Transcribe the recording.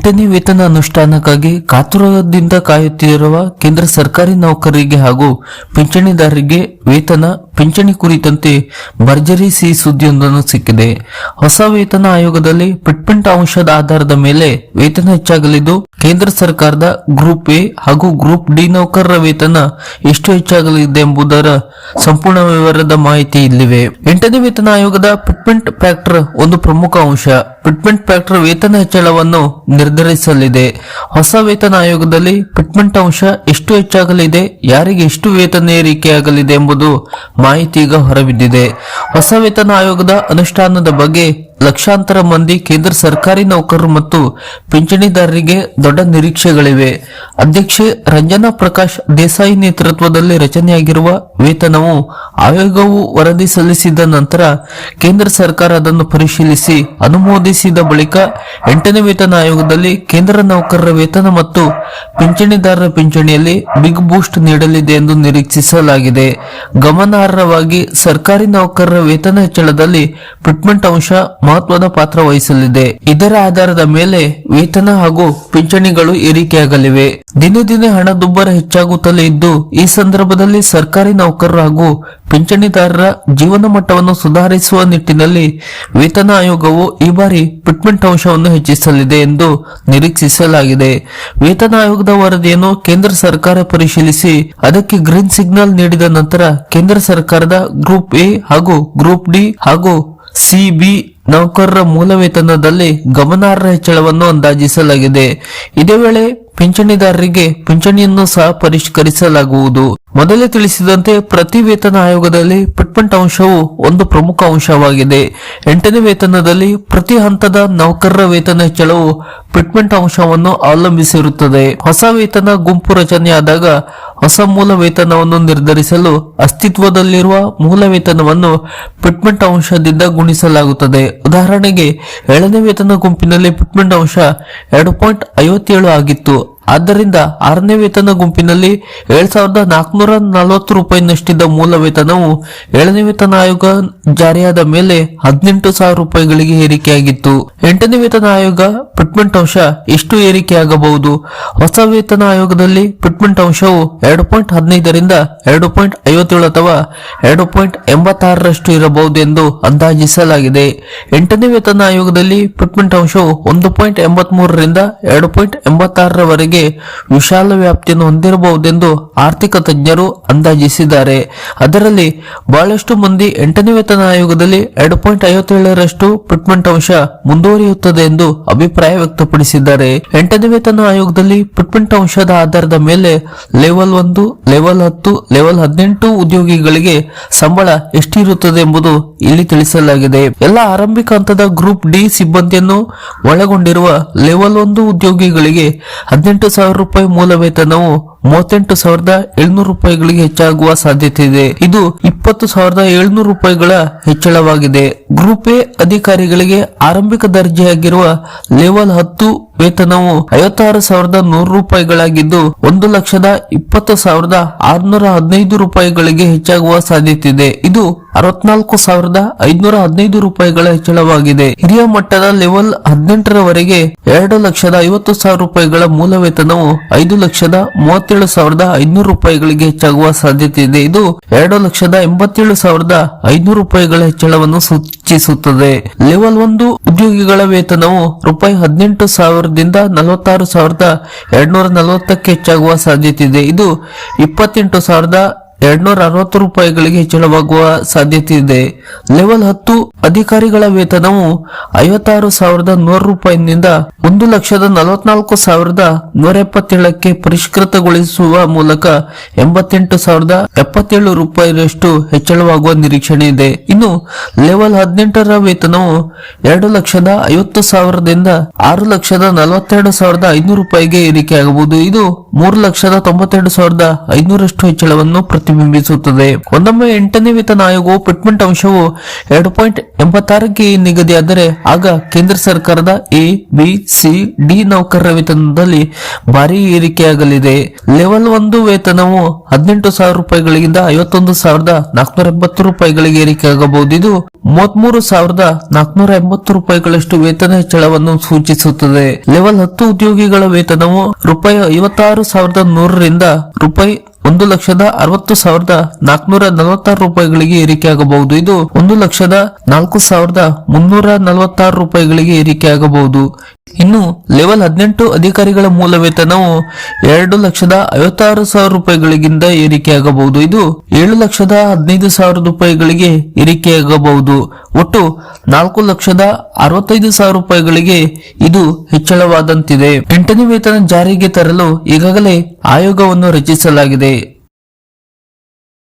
ಎಂಟನೇ ವೇತನ ಅನುಷ್ಠಾನಕ್ಕಾಗಿ ಕಾತುರದಿಂದ ಕಾಯುತ್ತಿರುವ ಕೇಂದ್ರ ಸರ್ಕಾರಿ ನೌಕರರಿಗೆ ಹಾಗೂ ಪಿಂಚಣಿದಾರರಿಗೆ ವೇತನ, ಪಿಂಚಣಿ ಕುರಿತಂತೆ ಭರ್ಜರಿ ಸಿ ಸುದ್ದಿಯೊಂದನ್ನು ಸಿಕ್ಕಿದೆ. ಹೊಸ ವೇತನ ಆಯೋಗದಲ್ಲಿ ಫಿಟ್ಮೆಂಟ್ ಅಂಶದ ಆಧಾರದ ಮೇಲೆ ವೇತನ ಹೆಚ್ಚಾಗಲಿದ್ದು ಕೇಂದ್ರ ಸರ್ಕಾರದ ಗ್ರೂಪ್ ಎ ಹಾಗೂ ಗ್ರೂಪ್ ಡಿ ನೌಕರರ ವೇತನ ಎಷ್ಟು ಹೆಚ್ಚಾಗಲಿದೆ ಎಂಬುದರ ಸಂಪೂರ್ಣ ವಿವರದ ಮಾಹಿತಿ ಇಲ್ಲಿವೆ. ಎಂಟನೇ ವೇತನ ಆಯೋಗದ ಫಿಟ್ಮೆಂಟ್ ಫ್ಯಾಕ್ಟರ್ ಒಂದು ಪ್ರಮುಖ ಅಂಶ. ಫಿಟ್ಮೆಂಟ್ ಫ್ಯಾಕ್ಟರ್ ವೇತನ ಹೆಚ್ಚಳವನ್ನು ನಿರ್ಧರಿಸಲಿದೆ. ಹೊಸ ವೇತನ ಆಯೋಗದಲ್ಲಿ ಫಿಟ್ಮೆಂಟ್ ಅಂಶ ಎಷ್ಟು ಹೆಚ್ಚಾಗಲಿದೆ, ಯಾರಿಗೆ ಎಷ್ಟು ವೇತನ ಏರಿಕೆಯಾಗಲಿದೆ ಎಂಬುದು ಮಾಹಿತಿ ಈಗ ಹೊರಬಿದ್ದಿದೆ. ಹೊಸ ವೇತನ ಆಯೋಗದ ಅನುಷ್ಠಾನದ ಬಗ್ಗೆ ಲಕ್ಷಾಂತರ ಮಂದಿ ಕೇಂದ್ರ ಸರ್ಕಾರಿ ನೌಕರರು ಮತ್ತು ಪಿಂಚಣಿದಾರರಿಗೆ ದೊಡ್ಡ ನಿರೀಕ್ಷೆಗಳಿವೆ. ಅಧ್ಯಕ್ಷೆ ರಂಜನಾ ಪ್ರಕಾಶ್ ದೇಸಾಯಿ ನೇತೃತ್ವದಲ್ಲಿ ರಚನೆಯಾಗಿರುವ ವೇತನವು ಆಯೋಗವು ವರದಿ ಸಲ್ಲಿಸಿದ ನಂತರ ಕೇಂದ್ರ ಸರ್ಕಾರ ಅದನ್ನು ಪರಿಶೀಲಿಸಿ ಅನುಮೋದಿಸಿದ ಬಳಿಕ ಎಂಟನೇ ವೇತನ ಆಯೋಗದಲ್ಲಿ ಕೇಂದ್ರ ನೌಕರರ ವೇತನ ಮತ್ತು ಪಿಂಚಣಿದಾರರ ಪಿಂಚಣಿಯಲ್ಲಿ ಬಿಗ್ ಬೂಸ್ಟ್ ನೀಡಲಿದೆ ಎಂದು ನಿರೀಕ್ಷಿಸಲಾಗಿದೆ. ಗಮನಾರ್ಹವಾಗಿ ಸರ್ಕಾರಿ ನೌಕರರ ವೇತನ ಹೆಚ್ಚಳದಲ್ಲಿ ಟ್ರಿಟ್ಮೆಂಟ್ ಅಂಶ ಮಹತ್ವದ ಪಾತ್ರ ವಹಿಸಲಿದೆ. ಇದರ ಆಧಾರದ ಮೇಲೆ ವೇತನ ಹಾಗೂ ಪಿಂಚಣಿಗಳು ಏರಿಕೆಯಾಗಲಿವೆ. ದಿನೇ ದಿನೇ ಹಣದುಬ್ಬರ ಹೆಚ್ಚಾಗುತ್ತಲೇ ಇದ್ದು, ಈ ಸಂದರ್ಭದಲ್ಲಿ ಸರ್ಕಾರಿ ನೌಕರರು ಹಾಗೂ ಪಿಂಚಣಿದಾರರ ಜೀವನ ಮಟ್ಟವನ್ನು ಸುಧಾರಿಸುವ ನಿಟ್ಟಿನಲ್ಲಿ ವೇತನ ಆಯೋಗವು ಈ ಬಾರಿ ಫಿಟ್ಮೆಂಟ್ ಅಂಶವನ್ನು ಹೆಚ್ಚಿಸಲಿದೆ ಎಂದು ನಿರೀಕ್ಷಿಸಲಾಗಿದೆ. ವೇತನ ಆಯೋಗದ ವರದಿಯನ್ನು ಕೇಂದ್ರ ಸರ್ಕಾರ ಪರಿಶೀಲಿಸಿ, ಅದಕ್ಕೆ ಗ್ರೀನ್ ಸಿಗ್ನಲ್ ನೀಡಿದ ನಂತರ ಕೇಂದ್ರ ಸರ್ಕಾರದ ಗ್ರೂಪ್ ಎ ಹಾಗೂ ಗ್ರೂಪ್ ಡಿ ಹಾಗೂ ಸಿಬಿ ನೌಕರರ ಮೂಲ ವೇತನದಲ್ಲಿ ಗಮನಾರ್ಹ ಹೆಚ್ಚಳವನ್ನು ಅಂದಾಜಿಸಲಾಗಿದೆ. ಇದೇ ವೇಳೆ ಪಿಂಚಣಿದಾರರಿಗೆ ಪಿಂಚಣಿಯನ್ನು ಸಹ ಪರಿಷ್ಕರಿಸಲಾಗುವುದು. ಮೊದಲೇ ತಿಳಿಸಿದಂತೆ ಪ್ರತಿ ವೇತನ ಆಯೋಗದಲ್ಲಿ ಪಿಟ್ಮೆಂಟ್ ಅಂಶವು ಒಂದು ಪ್ರಮುಖ ಅಂಶವಾಗಿದೆ. ಎಂಟನೇ ವೇತನದಲ್ಲಿ ಪ್ರತಿ ಹಂತದ ನೌಕರರ ವೇತನ ಹೆಚ್ಚಳವು ಪಿಟ್ಮೆಂಟ್ ಅಂಶವನ್ನು ಅವಲಂಬಿಸಿರುತ್ತದೆ. ಹೊಸ ವೇತನ ಗುಂಪು ರಚನೆಯಾದಾಗ ಹೊಸ ಮೂಲ ವೇತನವನ್ನು ನಿರ್ಧರಿಸಲು ಅಸ್ತಿತ್ವದಲ್ಲಿರುವ ಮೂಲ ವೇತನವನ್ನು ಪಿಟ್ಮೆಂಟ್ ಅಂಶದಿಂದ ಗುಣಿಸಲಾಗುತ್ತದೆ. ಉದಾಹರಣೆಗೆ ಏಳನೇ ವೇತನ ಗುಂಪಿನಲ್ಲಿ ಫಿಟ್ಮೆಂಟ್ ಅಂಶ ಎರಡು ಪಾಯಿಂಟ್ ಐವತ್ತೇಳು ಆಗಿತ್ತು. ಆದ್ದರಿಂದ ಆರನೇ ವೇತನ ಗುಂಪಿನಲ್ಲಿ ಏಳ್ ಸಾವಿರದ ನಾಲ್ಕುನೂರ ನಲವತ್ತು ರೂಪಾಯಿನಷ್ಟಿದ್ದ ಮೂಲ ವೇತನವು ಏಳನೇ ವೇತನ ಆಯೋಗ ಜಾರಿಯಾದ ಮೇಲೆ ಹದಿನೆಂಟು ಸಾವಿರ ರೂಪಾಯಿಗಳಿಗೆ ಏರಿಕೆಯಾಗಿತ್ತು. ಎಂಟನೇ ವೇತನ ಆಯೋಗ ಫಿಟ್ಮೆಂಟ್ ಅಂಶ ಎಷ್ಟು ಏರಿಕೆಯಾಗಬಹುದು. ಹೊಸ ವೇತನ ಆಯೋಗದಲ್ಲಿ ಫಿಟ್ಮೆಂಟ್ ಅಂಶವು ಎರಡು ಪಾಯಿಂಟ್ ಹದಿನೈದರಿಂದ ಎರಡು ಪಾಯಿಂಟ್ ಐವತ್ತೇಳು ಅಥವಾ ಎರಡು ಪಾಯಿಂಟ್ ಎಂಬತ್ತಾರರಷ್ಟು ಇರಬಹುದು ಎಂದು ಅಂದಾಜಿಸಲಾಗಿದೆ. ಎಂಟನೇ ವೇತನ ಆಯೋಗದಲ್ಲಿ ಫಿಟ್ಮೆಂಟ್ ಅಂಶವು ಒಂದು ಪಾಯಿಂಟ್ ಎಂಬತ್ಮೂರರಿಂದ ಎರಡು ಪಾಯಿಂಟ್ ಎಂಬತ್ತಾರರವರೆಗೆ ವಿಶಾಲ ವ್ಯಾಪ್ತಿಯನ್ನು ಹೊಂದಿರಬಹುದೆಂದು ಆರ್ಥಿಕ ತಜ್ಞರು ಅಂದಾಜಿಸಿದ್ದಾರೆ. ಅದರಲ್ಲಿ ಬಹಳಷ್ಟು ಮಂದಿ ಎಂಟನೇ ವೇತನ ಆಯೋಗದಲ್ಲಿ ಎರಡು ಪಾಯಿಂಟ್ ಐವತ್ತೇಳರಷ್ಟು ಪಿಟ್ಮೆಂಟ್ ಅಂಶ ಮುಂದುವರಿಯುತ್ತದೆ ಎಂದು ಅಭಿಪ್ರಾಯ ವ್ಯಕ್ತಪಡಿಸಿದ್ದಾರೆ. ಎಂಟನೇ ವೇತನ ಆಯೋಗದಲ್ಲಿ ಪಿಟ್ಮೆಂಟ್ ಅಂಶದ ಆಧಾರದ ಮೇಲೆ ಲೆವೆಲ್ ಒಂದು, ಲೆವೆಲ್ ಹತ್ತು, ಲೆವೆಲ್ ಹದಿನೆಂಟು ಉದ್ಯೋಗಿಗಳಿಗೆ ಸಂಬಳ ಎಷ್ಟಿರುತ್ತದೆ ಎಂಬುದು ಇಲ್ಲಿ ತಿಳಿಸಲಾಗಿದೆ. ಎಲ್ಲ ಆರಂಭಿಕ ಹಂತದ ಗ್ರೂಪ್ ಡಿ ಸಿಬ್ಬಂದಿಯನ್ನು ಒಳಗೊಂಡಿರುವ ಲೆವೆಲ್ ಒಂದು ಉದ್ಯೋಗಿಗಳಿಗೆ ಹದಿನೆಂಟು ಸಾವಿರ ರೂಪಾಯಿ ಮೂಲ ವೇತನವು ಮೂವತ್ತೆಂಟು ಸಾವಿರದ ಏಳ್ನೂರು ರೂಪಾಯಿಗಳಿಗೆ ಹೆಚ್ಚಾಗುವ ಸಾಧ್ಯತೆ ಇದೆ ಇದು ಇಪ್ಪತ್ತು ಸಾವಿರದ ಏಳ್ನೂರು ರೂಪಾಯಿಗಳ ಹೆಚ್ಚಳವಾಗಿದೆ. ಗ್ರೂಪ್ ಎ ಅಧಿಕಾರಿಗಳಿಗೆ ಆರಂಭಿಕ ದರ್ಜೆಯಾಗಿರುವ ಲೆವೆಲ್ ಹತ್ತು ವೇತನವು ಐವತ್ತಾರು ಸಾವಿರದ ನೂರು ರೂಪಾಯಿಗಳಾಗಿದ್ದು ಒಂದು ಲಕ್ಷದ ಇಪ್ಪತ್ತು ಸಾವಿರದ ಆರ್ನೂರ ಹದಿನೈದು ರೂಪಾಯಿಗಳಿಗೆ ಹೆಚ್ಚಾಗುವ ಸಾಧ್ಯತೆ ಇದೆ ಇದು ಅರವತ್ನಾಲ್ಕು ಸಾವಿರದ ಐದುನೂರ ಹದಿನೈದು ರೂಪಾಯಿಗಳ ಹೆಚ್ಚಳವಾಗಿದೆ. ಹಿರಿಯ ಮಟ್ಟದ ಲೆವೆಲ್ ಹದಿನೆಂಟರವರೆಗೆ ಎರಡು ಲಕ್ಷದ ಐವತ್ತು ಸಾವಿರ ರೂಪಾಯಿಗಳ ಮೂಲ ವೇತನವು ಐದು ಲಕ್ಷದ ಮೂವತ್ತೇಳು ಸಾವಿರದ ಐನೂರು ರೂಪಾಯಿಗಳಿಗೆ ಹೆಚ್ಚಾಗುವ ಸಾಧ್ಯತೆ ಇದೆ ಇದು ಎರಡು ಲಕ್ಷದ ಎಂಬತ್ತೇಳು ಸಾವಿರದ ಐನೂರು ರೂಪಾಯಿಗಳ ಹೆಚ್ಚಳವನ್ನು ಸೂಚಿಸುತ್ತದೆ. ಲೆವೆಲ್ ಒಂದು, ಉದ್ಯೋಗಿಗಳ ವೇತನವು ರೂಪಾಯಿ ಹದಿನೆಂಟು ಸಾವಿರದಿಂದ ನಲವತ್ತಾರು ಸಾವಿರದ ಎರಡ್ನೂರ ನಲವತ್ತಕ್ಕೆ ಹೆಚ್ಚಾಗುವ ಸಾಧ್ಯತೆ ಇದೆ. ಇದು ಇಪ್ಪತ್ತೆಂಟು ಸಾವಿರದ ಎರಡ್ನೂರ ಅರವತ್ತು ರೂಪಾಯಿಗಳಿಗೆ ಹೆಚ್ಚಳವಾಗುವ ಸಾಧ್ಯತೆ ಇದೆ ಲೆವೆಲ್ ಹತ್ತು ಅಧಿಕಾರಿಗಳ ವೇತನವು ಐವತ್ತಾರು ಸಾವಿರದ ನೂರು ರೂಪಾಯಿನಿಂದ ಒಂದು ಲಕ್ಷದ ನಲವತ್ನಾಲ್ಕು ಸಾವಿರದ ನೂರ ಎಪ್ಪತ್ತೇಳಕ್ಕೆ ಪರಿಷ್ಕೃತಗೊಳಿಸುವ ಮೂಲಕ ಎಂಬತ್ತೆಂಟು ಸಾವಿರದ ಎಪ್ಪತ್ತೇಳು ರೂಪಾಯಿರಷ್ಟು ಹೆಚ್ಚಳವಾಗುವ ನಿರೀಕ್ಷಣೆ ಇದೆ. ಇನ್ನು ಲೆವೆಲ್ ಹದಿನೆಂಟರ ವೇತನವು ಎರಡು ಲಕ್ಷದ ಐವತ್ತು ಸಾವಿರದಿಂದ ಆರು ಲಕ್ಷದ ನಲವತ್ತೆರಡು ಸಾವಿರದ ಐನೂರು ರೂಪಾಯಿಗೆ ಏರಿಕೆಯಾಗಬಹುದು. ಇದು ಮೂರು ಲಕ್ಷದ ತೊಂಬತ್ತೆರಡು ಸಾವಿರದ ಐನೂರಷ್ಟು ಹೆಚ್ಚಳವನ್ನು ಪ್ರತಿ ಪ್ರತಿಬಿಂಬಿಸುತ್ತದೆ. ಒಂದೊಮ್ಮೆ ಎಂಟನೇ ವೇತನ ಆಯೋಗವು ಪಿಟ್ಮೆಂಟ್ ಅಂಶವು ಎರಡು ಪಾಯಿಂಟ್ ಎಂಬತ್ತಾರಕ್ಕೆ ನಿಗದಿಯಾದರೆ ಆಗ ಕೇಂದ್ರ ಸರ್ಕಾರದ ಎ, ಬಿ, ಸಿ, ಡಿ ನೌಕರರ ವೇತನದಲ್ಲಿ ಭಾರಿ ಏರಿಕೆಯಾಗಲಿದೆ. ಲೆವೆಲ್ ಒಂದು ವೇತನವು ಹದಿನೆಂಟು ಸಾವಿರ ರೂಪಾಯಿಗಳಿಂದ ಐವತ್ತೊಂದು ಸಾವಿರದ ನಾಲ್ಕುನೂರ ಎಂಬತ್ತು ರೂಪಾಯಿಗಳಿಗೆ ಏರಿಕೆಯಾಗಬಹುದು ಇದು ಮೂವತ್ಮೂರು ಸಾವಿರದ ನಾಲ್ಕುನೂರ ಎಂಬತ್ತು ರೂಪಾಯಿಗಳಷ್ಟು ವೇತನ ಹೆಚ್ಚಳವನ್ನು ಸೂಚಿಸುತ್ತದೆ. ಲೆವೆಲ್ ಹತ್ತು ಉದ್ಯೋಗಿಗಳ ವೇತನವು ರೂಪಾಯಿ ಐವತ್ತಾರು ಸಾವಿರದ ನೂರರಿಂದ ರೂಪಾಯಿ ಒಂದು ಲಕ್ಷದ ಅರವತ್ತು ಸಾವಿರದ ನಾಲ್ಕುನೂರ ನಲವತ್ತಾರು ರೂಪಾಯಿಗಳಿಗೆ ಏರಿಕೆಯಾಗಬಹುದು. ಇದು ಒಂದು ಲಕ್ಷದ ನಾಲ್ಕು ಸಾವಿರದ ಮುನ್ನೂರ ನಲವತ್ತಾರು ರೂಪಾಯಿಗಳಿಗೆ ಏರಿಕೆಯಾಗಬಹುದು. ಇನ್ನು ಲೆವೆಲ್ ಹದಿನೆಂಟು ಅಧಿಕಾರಿಗಳ ಮೂಲ ವೇತನವು ಎರಡು ಲಕ್ಷದ ಐವತ್ತಾರು ಸಾವಿರ ರೂಪಾಯಿಗಳಿಗಿಂತ ಏರಿಕೆಯಾಗಬಹುದು. ಇದು ಏಳು ಲಕ್ಷದ ಹದಿನೈದು ಸಾವಿರ ರೂಪಾಯಿಗಳಿಗೆ ಏರಿಕೆಯಾಗಬಹುದು. ಒಟ್ಟು ನಾಲ್ಕು ಲಕ್ಷದ ಅರವತ್ತೈದು ಸಾವಿರ ರೂಪಾಯಿಗಳಿಗೆ ಇದು ಹೆಚ್ಚಳವಾದಂತಿದೆ. ಎಂಟನೇ ವೇತನ ಜಾರಿಗೆ ತರಲು ಈಗಾಗಲೇ ಆಯೋಗವನ್ನು ರಚಿಸಲಾಗಿದೆ.